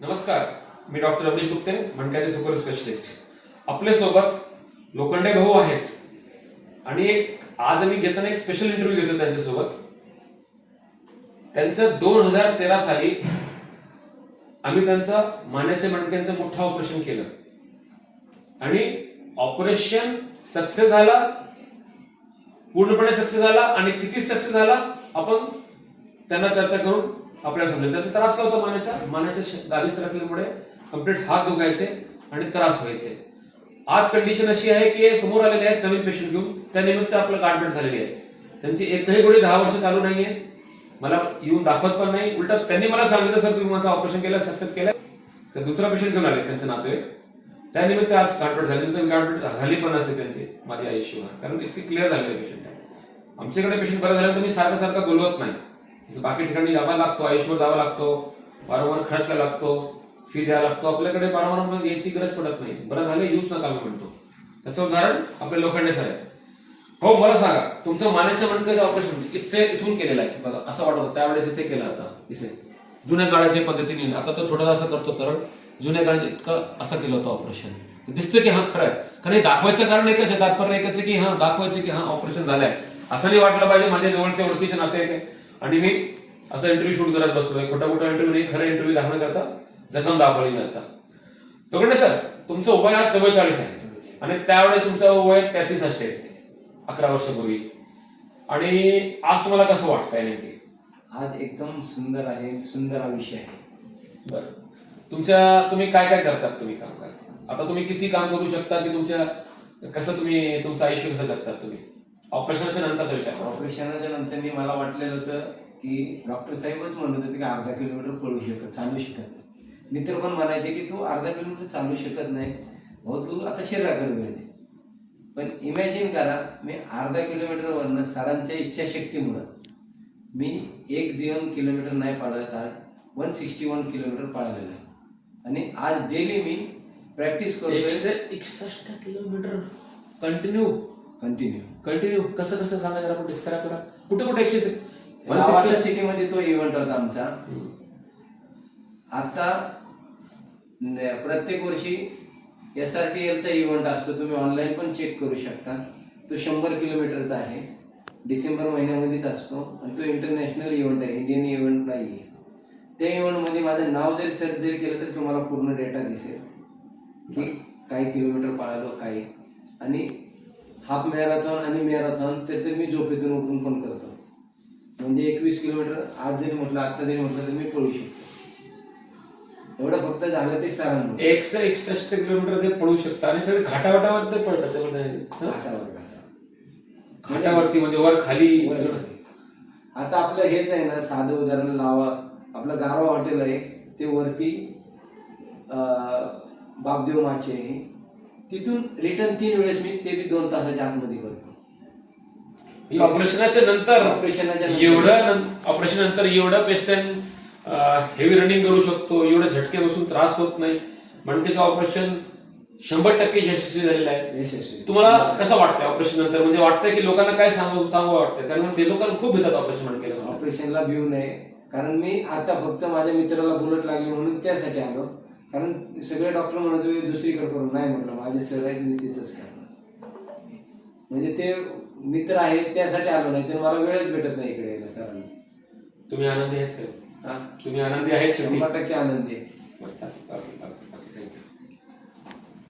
नमस्कार मी डॉक्टर रमेश गुप्ते मणक्याचे सुपर स्पेशलिस्ट. आपल्यासोबत लोखंडे भाऊ आहेत. आणि एक आज आम्ही घेताना एक स्पेशल इंटरव्ह्यू घेतो त्यांच्यासोबत. त्यांचं दोन हजार तेरा साली आम्ही त्यांचं मान्याचे मणक्यांचं मोठं ऑपरेशन केलं. आणि ऑपरेशन सक्सेस झाला पूर्णपणे सक्सेस झाला आणि किती सक्सेस झाला आपण त्यांना चर्चा करून आपल्याला समजेल. त्याचा त्रास काय होता मानेचा? मानेच्या श- सरकल्यामुळे कंप्लीट हात दुखायचे आणि त्रास व्हायचे. आज कंडिशन अशी आहे की समोर आलेले आहेत नवीन पेशंट घेऊन. त्यानिमित्त आपलं गाठभेट झालेली आहे. त्यांची एकही गोळी दहा वर्ष चालू नाहीये. मला येऊन दाखवत पण नाही. उलट त्यांनी मला सांगितलं सर तुम्ही माझं ऑपरेशन केलं सक्सेस केलं. तर दुसरा पेशंट घेऊन आले त्यांचे नातेवाईक त्यानिमित्त आज गाठभेट झाली. तर गाठभेट झाली पण असते त्यांची माझ्या आयुष्यभर. कारण इतकी क्लिअर झालेले पेशंट आहे आमच्याकडे पेशंट बरं झालं तर मी सारखं सारखं बोलवत नाही. बाकी ठिकाणी जावा लागतो आयुष्यभर जावा लागतो वारंवार खर्च लागतो फी द्यावा लागतो. आपल्याकडे वारंवार यायची गरज पडत नाही. बरं झालं येऊच नका मी म्हणतो. त्याचं उदाहरण आपल्या लोखंडे सर आहे हो मला सांगा तुमचं मानेच्या मणक्याचं ऑपरेशन इथे इथून केलेलं आहे? बघा असं वाटत होतं. त्यावेळेस इथे केलं आता इथे. जुन्या काळाच्या पद्धतीने. आता तो छोटासा असं करतो सरळ जुन्या काळात इतकं असं केलं होतं ऑपरेशन दिसतं की हा खरं आहे. कारण हे दाखवायचं कारण एकच आहे. तात्पर्य एकच आहे की हा दाखवायचं की हा ऑपरेशन झालंय. असं नाही वाटलं पाहिजे. माझ्या जवळचे ओळखीचे नाते आहे आणि मी असं इंटरव्ह्यू शूट करत बसलोय. खोटा मोठा इंटरव्ह्यू नाही खरं इंटरव्ह्यू दाखवण्याकरता जखम दाखवली नाही आता लोखंडे सर तुमचं वय आज चव्वेचाळीस आहे. आणि त्यावेळेस तुमचं वय तेहतीस असते अकरा वर्षापूर्वी. आणि आज तुम्हाला कसं वाटतंय नेमकी? आज एकदम सुंदर आहे सुंदर आयुष्य आहे. बरं. तुमच्या तुम्ही काय काय करतात तुम्ही काम काय आता तुम्ही किती काम करू शकता की तुमच्या कसं तुम्ही तुमचं आयुष्य कसं जगतात तुम्ही? ऑपरेशनच्या नंतरचा विचार. ऑपरेशनाच्या नंतर मी मला वाटलेलं होतं की डॉक्टर साहेबच म्हणत होते की अर्धा किलोमीटर पळू शकत चालू शकत नाही. मित्र पण म्हणायचे की तू अर्धा किलोमीटर चालू शकत नाही. भाऊ तू आता शरीराकडे वेळ दे. पण इमॅजिन करा मी अर्धा किलोमीटरवरनं सरांच्या इच्छाशक्तीमुळं मी एक दोन किलोमीटर नाही पाळत आज वन सिक्स्टी वन किलोमीटर पाळलेलं आहे. आणि आज डेली मी प्रॅक्टिस करतोय. एकशे एकसष्ट किलोमीटर कंटिन्यू कंटिन्यू कंटिन्यू कसं कसं सांगा जरा आपण डिस्क्राईब करा. कुठे कुठे एकशे गावाच्या सिटीमध्ये तो इव्हेंट होता आमचा. आता प्रत्येक वर्षी एस आर टी एलचा इव्हेंट असतो. तुम्ही ऑनलाईन पण चेक करू शकता. तो शंभर किलोमीटरचा आहे. डिसेंबर महिन्यामध्येच असतो. आणि तो इंटरनॅशनल इव्हेंट आहे. इंडियन इव्हेंट नाही आहे त्या इव्हेंटमध्ये माझं नाव जरी सर्च जरी केलं तरी तुम्हाला पूर्ण डेटा दिसेल. की काही किलोमीटर पाळालो काही. आणि हाफ मॅरेथॉन आणि मॅरेथॉन तर तर मी झोपेतून उठून पण करतो. म्हणजे एकवीस किलोमीटर आज जरी म्हटलं आता जरी म्हटलं तर मी पळू शकतो. एवढं फक्त झालं ते सरांमुळे एकशे एकसष्ट किलोमीटर ते पळू शकता आणि सगळे घाटावाटावर ते पळतात ते? घाटावर घाटावर. घाटावरती म्हणजे वर खाली. आता आपलं हेच आहे ना साधं उदाहरण लावा. आपलं गारवा हॉटेल आहे ते वरती बापदेव माचे आहे. तिथून रिटर्न तीन वेळेस मी ते बी दोन तासाच्या आतमध्ये करतो. ऑपरेशनाच्या नंतर ऑपरेशनाच्या. एवढं ऑपरेशन नंतर एवढं पेशंट हेवी रनिंग करू शकतो एवढं झटके बसून त्रास होत नाही. मणक्याचं ऑपरेशन शंभर टक्के यशस्वी झालेलं आहे. यशस्वी. तुम्हाला कसं वाटतंय ऑपरेशन नंतर? म्हणजे वाटतंय की लोकांना काय सांगू सांगू वाटतंय? कारण ते लोकांना खूप भेटतात ऑपरेशन मणक्याला ऑपरेशनला भिऊ नये कारण मी आता फक्त माझ्या मित्राला बुलेट लागली म्हणून त्यासाठी आलो. कारण सगळे डॉक्टर म्हणत होते दुसरीकडे करू. नाही म्हटलं माझे सर आहेत मी तिथंच करणार. म्हणजे ते मित्र आहेत त्यासाठी आलो नाही तर मला वेळच भेटत नाही इकडे यायला सरांना. तुम्ही आनंदी आहेत सर. तुम्ही आनंदी आहेत शेवटी शंभर टक्के आनंदी आहे.